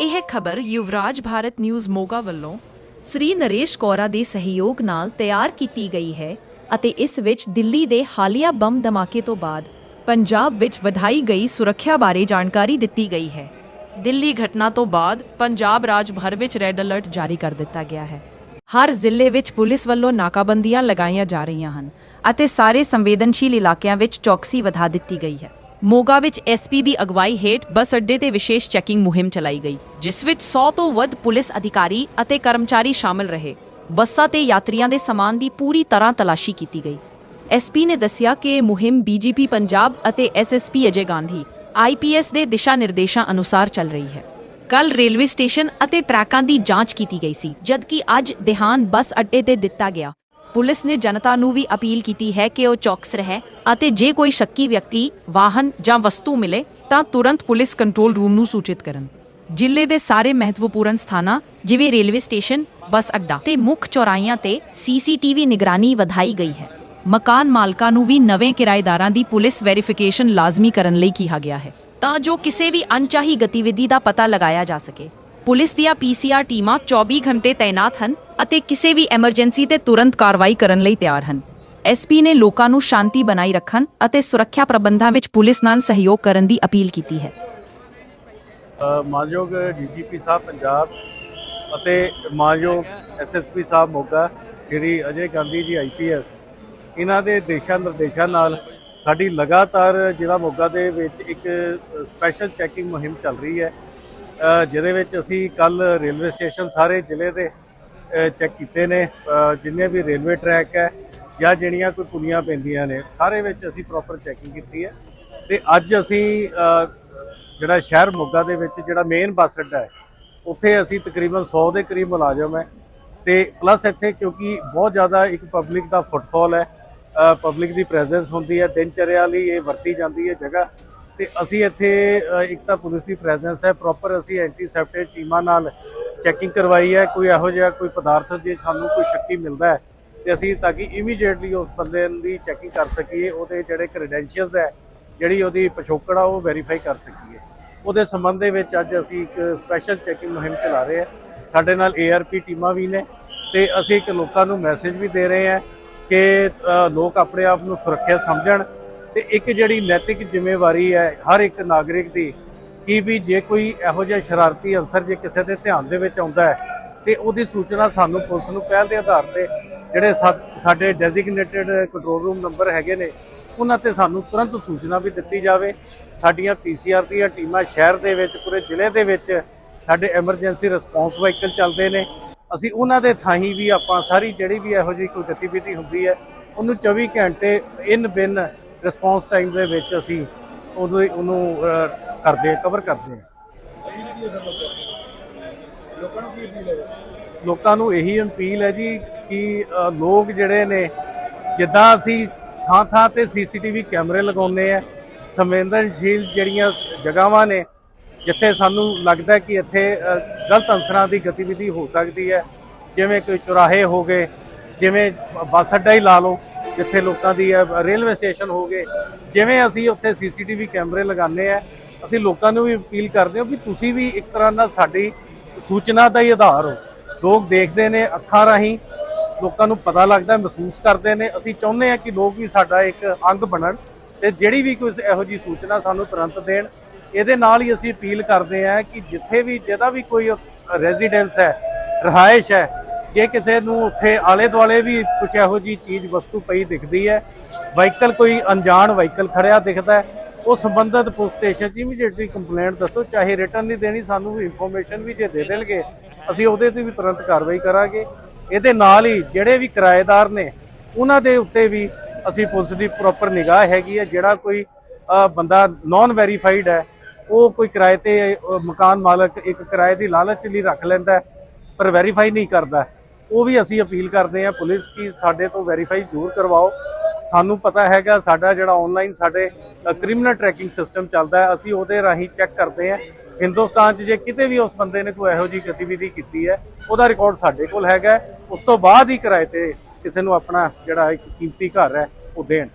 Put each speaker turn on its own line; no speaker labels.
ਇਹ ਖਬਰ ਯੁਵਰਾਜ ਭਾਰਤ ਨਿਊਜ਼ ਮੋਗਾ ਵੱਲੋਂ ਸ੍ਰੀ ਨਰੇਸ਼ ਕੌਰਾ ਦੇ ਸਹਿਯੋਗ ਨਾਲ ਤਿਆਰ ਕੀਤੀ ਗਈ ਹੈ ਅਤੇ ਇਸ ਵਿੱਚ ਦਿੱਲੀ ਦੇ ਹਾਲੀਆ ਬੰਬ ਧਮਾਕੇ ਤੋਂ ਬਾਅਦ ਪੰਜਾਬ ਵਿੱਚ ਵਧਾਈ ਗਈ ਸੁਰੱਖਿਆ ਬਾਰੇ ਜਾਣਕਾਰੀ ਦਿੱਤੀ ਗਈ ਹੈ। ਦਿੱਲੀ ਘਟਨਾ ਤੋਂ ਬਾਅਦ ਪੰਜਾਬ ਰਾਜ ਭਰ ਵਿੱਚ ਰੈੱਡ ਅਲਰਟ ਜਾਰੀ ਕਰ ਦਿੱਤਾ ਗਿਆ ਹੈ। ਹਰ ਜ਼ਿਲ੍ਹੇ ਵਿੱਚ ਪੁਲਿਸ ਵੱਲੋਂ ਨਾਕਾਬੰਦੀਆਂ ਲਗਾਈਆਂ ਜਾ ਰਹੀਆਂ ਹਨ ਅਤੇ ਸਾਰੇ ਸੰਵੇਦਨਸ਼ੀਲ ਇਲਾਕਿਆਂ ਵਿੱਚ ਚੌਕਸੀ ਵਧਾ ਦਿੱਤੀ ਗਈ ਹੈ। ਮੋਗਾ ਵਿੱਚ ਐਸਪੀਬੀ ਅਗਵਾਈ ਹੇਠ ਬੱਸ ਅੱਡੇ ਤੇ ਵਿਸ਼ੇਸ਼ ਚੈਕਿੰਗ ਮੁਹਿੰਮ ਚਲਾਈ ਗਈ, ਜਿਸ ਵਿੱਚ 100 ਤੋਂ ਵੱਧ ਪੁਲਿਸ ਅਧਿਕਾਰੀ ਅਤੇ ਕਰਮਚਾਰੀ ਸ਼ਾਮਲ ਰਹੇ। ਬੱਸਾਂ ਤੇ ਯਾਤਰੀਆਂ ਦੇ ਸਮਾਨ ਦੀ ਪੂਰੀ ਤਰ੍ਹਾਂ ਤਲਾਸ਼ੀ ਕੀਤੀ ਗਈ। ਐਸਪੀ ਨੇ ਦੱਸਿਆ ਕਿ ਇਹ ਮੁਹਿੰਮ ਬੀਜੀਪੀ ਪੰਜਾਬ ਅਤੇ ਐਸਐਸਪੀ ਅਜੇ ਗਾਂਧੀ ਆਈਪੀਐਸ ਦੇ ਦਿਸ਼ਾ ਨਿਰਦੇਸ਼ਾਂ ਅਨੁਸਾਰ ਚੱਲ ਰਹੀ ਹੈ। ਕੱਲ ਰੇਲਵੇ ਸਟੇਸ਼ਨ ਅਤੇ ਟਰੈਕਾਂ ਦੀ ਜਾਂਚ ਕੀਤੀ ਗਈ ਸੀ, ਜਦਕਿ ਅੱਜ ਦਿਹਾਨ ਬੱਸ ਅੱਡੇ ਤੇ ਦਿੱਤਾ ਗਿਆ। ਪੁਲਿਸ ਨੇ ਜਨਤਾ ਨੂੰ ਵੀ ਅਪੀਲ ਕੀਤੀ ਹੈ ਕਿ ਉਹ ਚੌਕਸ ਰਹੇ ਅਤੇ ਜੇ ਕੋਈ ਸ਼ੱਕੀ ਵਿਅਕਤੀ, ਵਾਹਨ ਜਾਂ ਵਸਤੂ ਮਿਲੇ, ਤਾਂ ਤੁਰੰਤ ਪੁਲਿਸ ਕੰਟਰੋਲ ਰੂਮ ਨੂੰ ਸੂਚਿਤ ਕਰਨ। ਜ਼ਿਲ੍ਹੇ ਦੇ ਸਾਰੇ ਮਹੱਤਵਪੂਰਨ ਸਥਾਨਾਂ, ਜਿਵੇਂ ਰੇਲਵੇ ਸਟੇਸ਼ਨ, ਬੱਸ ਅੱਡਾ ਤੇ ਮੁੱਖ ਚੌਰਾਹੀਆਂ ਤੇ ਸੀਸੀਟੀਵੀ ਨਿਗਰਾਨੀ ਵਧਾਈ ਗਈ ਹੈ। ਮਕਾਨ ਮਾਲਕਾਂ ਨੂੰ ਵੀ ਨਵੇਂ ਕਿਰਾਏਦਾਰਾਂ ਦੀ ਪੁਲਿਸ ਵੈਰੀਫਿਕੇਸ਼ਨ ਲਾਜ਼ਮੀ ਕਰਨ ਲਈ ਕਿਹਾ ਗਿਆ ਹੈ। ਤਾਂ ਜੋ ਕਿਸੇ ਵੀ ਅਣਚਾਹੀ ਗਤੀਵਿਧੀ ਦਾ ਪਤਾ ਲਗਾਇਆ ਜਾ ਸਕੇ। ਪੁਲਿਸ ਦੀਆਂ ਪੀਸੀਆਰ ਟੀਮਾਂ 24 ਘੰਟੇ ਤਾਇਨਾਤ ਹਨ ਅਤੇ ਕਿਸੇ ਵੀ ਐਮਰਜੈਂਸੀ ਤੇ ਤੁਰੰਤ ਕਾਰਵਾਈ ਕਰਨ ਲਈ ਤਿਆਰ ਹਨ। ਐਸਪੀ ਨੇ ਲੋਕਾਂ ਨੂੰ ਸ਼ਾਂਤੀ ਬਣਾਈ ਰੱਖਣ ਅਤੇ ਸੁਰੱਖਿਆ ਪ੍ਰਬੰਧਾਂ ਵਿੱਚ ਪੁਲਿਸ ਨਾਲ ਸਹਿਯੋਗ ਕਰਨ ਦੀ ਅਪੀਲ ਕੀਤੀ ਹੈ।
ਅ, ਮਾਨਯੋਗ ਡੀਜੀਪੀ ਸਾਹਿਬ ਪੰਜਾਬ ਅਤੇ ਮਾਨਯੋਗ ਐਸਐਸਪੀ ਸਾਹਿਬ ਮੋਗਾ ਸ਼੍ਰੀ ਅਜੇ ਗਾਂਧੀ ਜੀ ਆਈਪੀਐਸ ਇਹਨਾਂ ਦੇ ਦੇਸ਼ਾਂ ਨਿਰਦੇਸ਼ਾਂ ਨਾਲ ਸਾਡੀ ਲਗਾਤਾਰ ਜ਼ਿਲ੍ਹਾ ਮੋਗਾ ਦੇ ਵਿੱਚ ਇੱਕ ਸਪੈਸ਼ਲ ਚੈਕਿੰਗ ਮੁਹਿੰਮ ਚੱਲ ਰਹੀ ਹੈ। ਜਿਹਦੇ ਵਿੱਚ ਅਸੀਂ ਕੱਲ ਰੇਲਵੇ ਸਟੇਸ਼ਨ ਸਾਰੇ ਜ਼ਿਲ੍ਹੇ ਦੇ ਚੈੱਕ ਕੀਤੇ ਨੇ ਜਿੰਨੇ ਵੀ ਰੇਲਵੇ ਟਰੈਕ ਹੈ ਜਾਂ ਜਿਹੜੀਆਂ ਕੋਈ ਪੁਲੀਆਂ ਪੈਂਦੀਆਂ ਨੇ, ਸਾਰੇ ਵਿੱਚ ਅਸੀਂ ਪ੍ਰੋਪਰ ਚੈਕਿੰਗ ਕੀਤੀ ਹੈ। ਤੇ ਅੱਜ ਅਸੀਂ ਜਿਹੜਾ ਸ਼ਹਿਰ ਮੋਗਾ ਦੇ ਵਿੱਚ ਜਿਹੜਾ ਮੇਨ ਬੱਸ ਅੱਡਾ ਹੈ, ਉੱਥੇ ਅਸੀਂ ਤਕਰੀਬਨ 100 ਦੇ ਕਰੀਬ ਮੁਲਾਜ਼ਮ ਹੈ। ਤੇ ਪਲੱਸ ਇੱਥੇ ਕਿਉਂਕਿ ਬਹੁਤ ਜ਼ਿਆਦਾ ਇੱਕ ਪਬਲਿਕ ਦਾ ਫੁੱਟਫਾਲ ਹੈ ਪਬਲਿਕ ਦੀ ਪ੍ਰੈਜ਼ੈਂਸ ਹੁੰਦੀ ਹੈ ਦਿਨਚਰਿਆ ਲਈ ਇਹ ਵਰਤੀ ਜਾਂਦੀ ਹੈ ਜਗ੍ਹਾ। ਤੇ ਅਸੀਂ ਇੱਥੇ ਇੱਕ ਤਾਂ ਪੁਲਿਸ ਦੀ ਪ੍ਰੈਜ਼ੈਂਸ ਹੈ ਪ੍ਰੋਪਰ ਅਸੀਂ ਐਂਟੀਸੈਪਟ ਟੀਮਾਂ ਨਾਲ ਚੈਕਿੰਗ ਕਰਵਾਈ ਹੈ, ਕੋਈ ਇਹੋ ਜਿਹਾ ਕੋਈ ਪਦਾਰਥ ਜੇ ਸਾਨੂੰ ਕੋਈ ਸ਼ੱਕੀ ਮਿਲਦਾ ਹੈ, ਤੇ ਅਸੀਂ ਤਾਂ ਕਿ ਇਮੀਡੀਏਟਲੀ ਉਸ ਬੰਦੇ ਦੀ ਚੈਕਿੰਗ ਕਰ ਸਕੀਏ, ਉਹਦੇ ਜਿਹੜੇ ਕ੍ਰੈਡੈਂਸ਼ੀਅਲਸ ਹੈ, ਜਿਹੜੀ ਉਹਦੀ ਪਿਛੋਕੜ ਆ, ਉਹ ਵੈਰੀਫਾਈ ਕਰ ਸਕੀਏ। ਉਹਦੇ ਸੰਬੰਧ ਦੇ ਵਿੱਚ ਅੱਜ ਅਸੀਂ ਇੱਕ ਸਪੈਸ਼ਲ ਚੈਕਿੰਗ ਮੁਹਿੰਮ ਚਲਾ ਰਹੇ ਹਾਂ। ਸਾਡੇ ਨਾਲ ਏਆਰਪੀ ਟੀਮਾਂ ਵੀ ਨੇ, ਤੇ ਅਸੀਂ ਇੱਕ ਲੋਕਾਂ ਨੂੰ ਮੈਸੇਜ ਵੀ ਦੇ ਰਹੇ ਹਾਂ ਕਿ ਲੋਕ ਆਪਣੇ ਆਪ ਨੂੰ ਸੁਰੱਖਿਅਤ ਸਮਝਣ, ਤੇ ਇੱਕ ਜਿਹੜੀ ਨੈਤਿਕ ਜ਼ਿੰਮੇਵਾਰੀ ਹੈ, ਹਰ ਇੱਕ ਨਾਗਰਿਕ ਦੀ ਕਿ ਵੀ ਜੇ ਕੋਈ ਇਹੋ ਜਿਹਾ ਸ਼ਰਾਰਤੀ ਅਨਸਰ ਜੇ ਕਿਸੇ ਦੇ ਧਿਆਨ ਦੇ ਵਿੱਚ ਆਉਂਦਾ ਹੈ ਤੇ ਉਹਦੀ ਸੂਚਨਾ ਸਾਨੂੰ ਪੁਲਿਸ ਨੂੰ ਪਹਿਲ ਦੇ ਆਧਾਰ ਤੇ ਜਿਹੜੇ ਸਾ- ਸਾਡੇ ਡੈਜ਼ਿਗਨੇਟਿਡ ਕੰਟਰੋਲ ਰੂਮ ਨੰਬਰ ਹੈਗੇ ਨੇ, ਉਹਨਾਂ ਤੇ ਸਾਨੂੰ ਤੁਰੰਤ ਸੂਚਨਾ ਵੀ ਦਿੱਤੀ ਜਾਵੇ। ਸਾਡੀਆਂ ਪੀਸੀਆਰ ਦੀਆਂ ਟੀਮਾਂ ਸ਼ਹਿਰ ਦੇ ਵਿੱਚ, ਪੂਰੇ ਜ਼ਿਲ੍ਹੇ ਦੇ ਵਿੱਚ ਸਾਡੇ ਐਮਰਜੈਂਸੀ ਰਿਸਪੌਂਸ ਵਾਹੀਕਲ ਚੱਲਦੇ ਨੇ। ਅਸੀਂ ਉਹਨਾਂ ਦੇ ਥਾਹੀਂ ਵੀ ਆਪਾਂ ਸਾਰੀ ਜਿਹੜੀ ਵੀ ਇਹੋ ਜਿਹੀ ਕੋਈ ਗਤੀਵਿਧੀ ਹੁੰਦੀ ਹੈ, ਉਹਨੂੰ 24 ਘੰਟੇ ਇਨ ਬਿਨ ਰਿਸਪੌਂਸ ਟਾਈਮ ਦੇ ਵਿੱਚ ਅਸੀਂ ਉਹਨੂੰ ਹੀ ਉਹਨੂੰ ਅਹ, ਕਰਦੇ ਕਵਰ ਕਰਦੇ ਹਾਂ ਲੋਕਾਂ ਨੂੰ ਇਹੀ ਅਪੀਲ ਹੈ ਜੀ ਕਿ ਅ, ਲੋਕ ਜਿਹੜੇ ਨੇ ਜਿੱਦਾਂ ਅਸੀਂ ਥਾਂ ਥਾਂ ਤੇ ਸੀਸੀਟੀਵੀ ਕੈਮਰੇ ਲਗਾਉਂਦੇ ਆ ਸੰਵੇਦਨਸ਼ੀਲ ਜਿਹੜੀਆਂ ਜਗ੍ਹਾਵਾਂ ਨੇ ਜਿੱਥੇ ਸਾਨੂੰ ਲੱਗਦਾ ਕਿ ਇੱਥੇ ਅ, ਗਲਤ ਅੰਸਰਾਂ ਦੀ ਗਤੀਵਿਧੀ ਹੋ ਸਕਦੀ ਹੈ ਜਿਵੇਂ ਕੋਈ ਚੁਰਾਹੇ ਹੋ ਗਏ ਜਿਵੇਂ ਬੱਸ ਅੱਡਾ ਹੀ ਲਾ ਲਓ ਜਿੱਥੇ ਲੋਕਾਂ ਦੀ ਹੈ ਰੇਲਵੇ ਸਟੇਸ਼ਨ ਹੋ ਗਏ ਜਿਵੇਂ ਅਸੀਂ ਉੱਥੇ ਸੀਸੀਟੀਵੀ ਕੈਮਰੇ ਲਗਾਉਂਦੇ ਆ ਅਸੀਂ ਲੋਕਾਂ ਨੂੰ ਵੀ ਅਪੀਲ ਕਰਦੇ ਹਾਂ ਵੀ ਤੁਸੀਂ ਵੀ ਇੱਕ ਤਰ੍ਹਾਂ ਨਾਲ ਸਾਡੀ ਸੂਚਨਾ ਦਾ ਹੀ ਆਧਾਰ ਹੋ। ਲੋਕ ਦੇਖਦੇ ਨੇ ਅੱਖਾਂ ਰਾਹੀਂ, ਲੋਕਾਂ ਨੂੰ ਪਤਾ ਲੱਗਦਾ, ਮਹਿਸੂਸ ਕਰਦੇ ਨੇ। ਅਸੀਂ ਚਾਹੁੰਦੇ ਹਾਂ ਕਿ ਲੋਕ ਵੀ ਸਾਡਾ ਇੱਕ ਅੰਗ ਬਣਨ ਤੇ ਜਿਹੜੀ ਵੀ ਕੋਈ ਇਹੋ ਜੀ ਸੂਚਨਾ ਸਾਨੂੰ ਤੁਰੰਤ ਦੇਣ। ਇਹਦੇ ਨਾਲ ਹੀ ਅਸੀਂ ਅਪੀਲ ਕਰਦੇ ਹਾਂ ਕਿ ਜਿੱਥੇ ਵੀ, ਜਿਹਦਾ ਵੀ ਕੋਈ ਰੈਜ਼ੀਡੈਂਸ ਹੈ, ਰਹਾਇਸ਼ ਹੈ, ਜੇ ਕਿਸੇ ਨੂੰ ਉੱਥੇ ਆਲੇ ਦੁਆਲੇ ਵੀ ਕੁਝ ਇਹੋ ਜੀ ਚੀਜ਼, ਵਸਤੂ ਪਈ ਦਿਖਦੀ ਹੈ, ਵਾਹੀਕਲ ਕੋਈ ਅਣਜਾਣ ਵਾਹੀਕਲ ਖੜਿਆ ਦਿਖਦਾ ਹੈ ਉਹ ਸੰਬੰਧਿਤ ਪੁਲਿਸ ਸਟੇਸ਼ਨ 'ਚ ਇਮੀਡੀਏਟਲੀ ਕੰਪਲੇਂਟ ਦੱਸੋ, ਚਾਹੇ ਰਿਟਰਨ ਨਹੀਂ ਦੇਣੀ, ਸਾਨੂੰ ਵੀ ਇਨਫੋਰਮੇਸ਼ਨ ਵੀ ਜੇ ਦੇ ਦੇਣਗੇ, ਅਸੀਂ ਉਹਦੇ ਤੇ ਵੀ ਤੁਰੰਤ ਕਾਰਵਾਈ ਕਰਾਂਗੇ। ਇਹਦੇ ਨਾਲ ਹੀ ਜਿਹੜੇ ਵੀ ਕਿਰਾਏਦਾਰ ਨੇ, ਉਹਨਾਂ ਦੇ ਉੱਤੇ ਵੀ ਅਸੀਂ ਪੁਲਿਸ ਦੀ ਪ੍ਰੋਪਰ ਨਿਗਾਹ ਹੈਗੀ ਹੈ। ਜਿਹੜਾ ਕੋਈ ਬੰਦਾ ਨਾਨ ਵੈਰੀਫਾਈਡ ਹੈ, ਉਹ ਕੋਈ ਕਿਰਾਏ ਤੇ ਮਕਾਨ ਮਾਲਕ ਇੱਕ ਕਿਰਾਏ ਦੀ ਲਾਲਚ ਲਈ ਰੱਖ ਲੈਂਦਾ ਪਰ ਵੈਰੀਫਾਈ ਨਹੀਂ ਕਰਦਾ। ਉਹ ਵੀ ਅਸੀਂ ਅਪੀਲ ਕਰਦੇ ਹਾਂ ਪੁਲਿਸ ਕੀ ਸਾਡੇ ਤੋਂ ਵੈਰੀਫਾਈ ਜ਼ਰੂਰ ਕਰਵਾਓ। ਸਾਨੂੰ ਪਤਾ ਹੈਗਾ, ਸਾਡਾ ਜਿਹੜਾ ਆਨਲਾਈਨ ਸਾਡੇ ਕ੍ਰਿਮੀਨਲ ਟਰੈਕਿੰਗ ਸਿਸਟਮ ਚੱਲਦਾ ਹੈ, ਅਸੀਂ ਉਹਦੇ ਰਾਹੀਂ ਚੈੱਕ ਕਰਦੇ ਹਾਂ। ਹਿੰਦੁਸਤਾਨ 'ਚ ਜੇ ਕਿਤੇ ਵੀ ਉਸ ਬੰਦੇ ਨੇ ਕੋਈ ਇਹੋ ਜਿਹੀ ਗਤੀਵਿਧੀ ਕੀਤੀ ਹੈ, ਉਹਦਾ ਰਿਕਾਰਡ ਸਾਡੇ ਕੋਲ ਹੈਗਾ ਉਸ ਤੋਂ ਬਾਅਦ ਹੀ ਕਿਰਾਏ ਤੇ ਕਿਸੇ ਨੂੰ ਆਪਣਾ ਜਿਹੜਾ ਇੱਕ ਕੀਮਤੀ ਘਰ ਹੈ, ਉਹ ਦੇਣ।